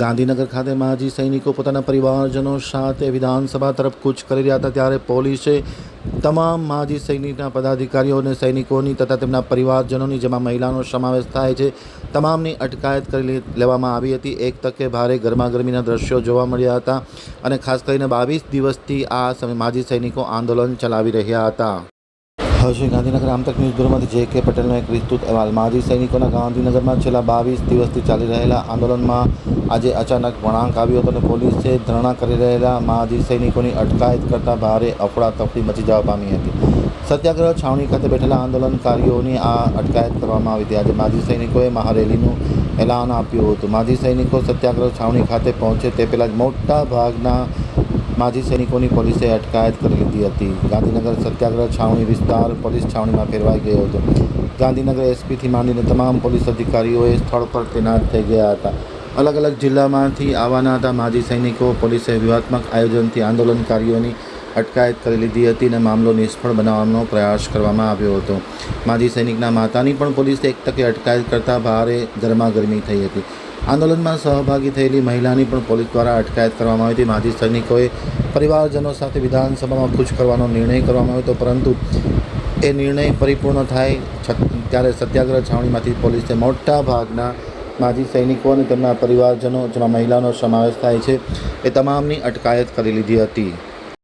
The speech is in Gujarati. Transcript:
ગાંધીનગર ખાતે માજી સૈનિકો પોતાના પરિવારજનો સાથે વિધાનસભા તરફ કૂચ કરી રહ્યા હતા ત્યારે પોલીસે તમામ માજી સૈનિકના પદાધિકારીઓ અને સૈનિકોની તથા તેમના પરિવારજનોની, જેમાં મહિલાનો સમાવેશ થાય છે, તમામની અટકાયત કરી લેવામાં આવી હતી. એક તકે ભારે ગરમાગરમીના દ્રશ્યો જોવા મળ્યા હતા અને ખાસ કરીને બાવીસ દિવસથી આ માજી સૈનિકો આંદોલન ચલાવી રહ્યા હતા. હશે ગાંધીનગર આમતક ન્યૂઝ બ્યુરોમાંથી જે કે પટેલનો એક વિસ્તૃત અહેવાલ. માજી સૈનિકોના ગાંધીનગરમાં છેલ્લા બાવીસ દિવસથી ચાલી રહેલા આંદોલનમાં આજે અચાનક વળાંક આવ્યો હતો અને પોલીસે ધરણા કરી રહેલા માજી સૈનિકોની અટકાયત કરતા ભારે અફડાતફડી મચી જવા પામી હતી. સત્યાગ્રહ છાવણી ખાતે બેઠેલા આંદોલનકારીઓની આ અટકાયત કરવામાં આવી હતી. આજે માજી સૈનિકોએ મહારેલીનું એલાન આપ્યું હતું. માજી સૈનિકો સત્યાગ્રહ છાવણી ખાતે પહોંચે તે પહેલાં મોટા ભાગના માજી સૈનિકોની પોલીસે અટકાયત કરી લીધી હતી. ગાંધીનગર સત્યાગ્રહ છાવણી વિસ્તાર પોલીસ છાવણીમાં ફેરવાઈ ગયો હતો. ગાંધીનગર એસપીથી માંડીને તમામ પોલીસ અધિકારીઓએ સ્થળ પર તૈનાત થઈ ગયા હતા. અલગ અલગ જિલ્લામાંથી આવવાના હતા માજી સૈનિકો. પોલીસે વ્યૂહાત્મક આયોજનથી આંદોલનકારીઓની અટકાયત કરી લીધી હતી અને મામલો નિષ્ફળ બનાવવાનો પ્રયાસ કરવામાં આવ્યો હતો. માજી સૈનિકના માતાની પણ પોલીસે એક તકે અટકાયત કરતાં ભારે ગરમાગરમી થઈ હતી. આંદોલનમાં સહભાગી થયેલી મહિલાની પણ પોલીસ દ્વારા અટકાયત કરવામાં આવી હતી. માજી સૈનિકોએ પરિવારજનો સાથે વિધાનસભામાં કૂચ કરવાનો નિર્ણય કરવામાં આવ્યો હતો, પરંતુ એ નિર્ણય પરિપૂર્ણ થાય ત્યારે સત્યાગ્રહ છાવણીમાંથી પોલીસે મોટા ભાગના માજી સૈનિકો અને તેમના પરિવારજનો જેમાં મહિલાનો સમાવેશ થાય છે, એ તમામની અટકાયત કરી લીધી હતી.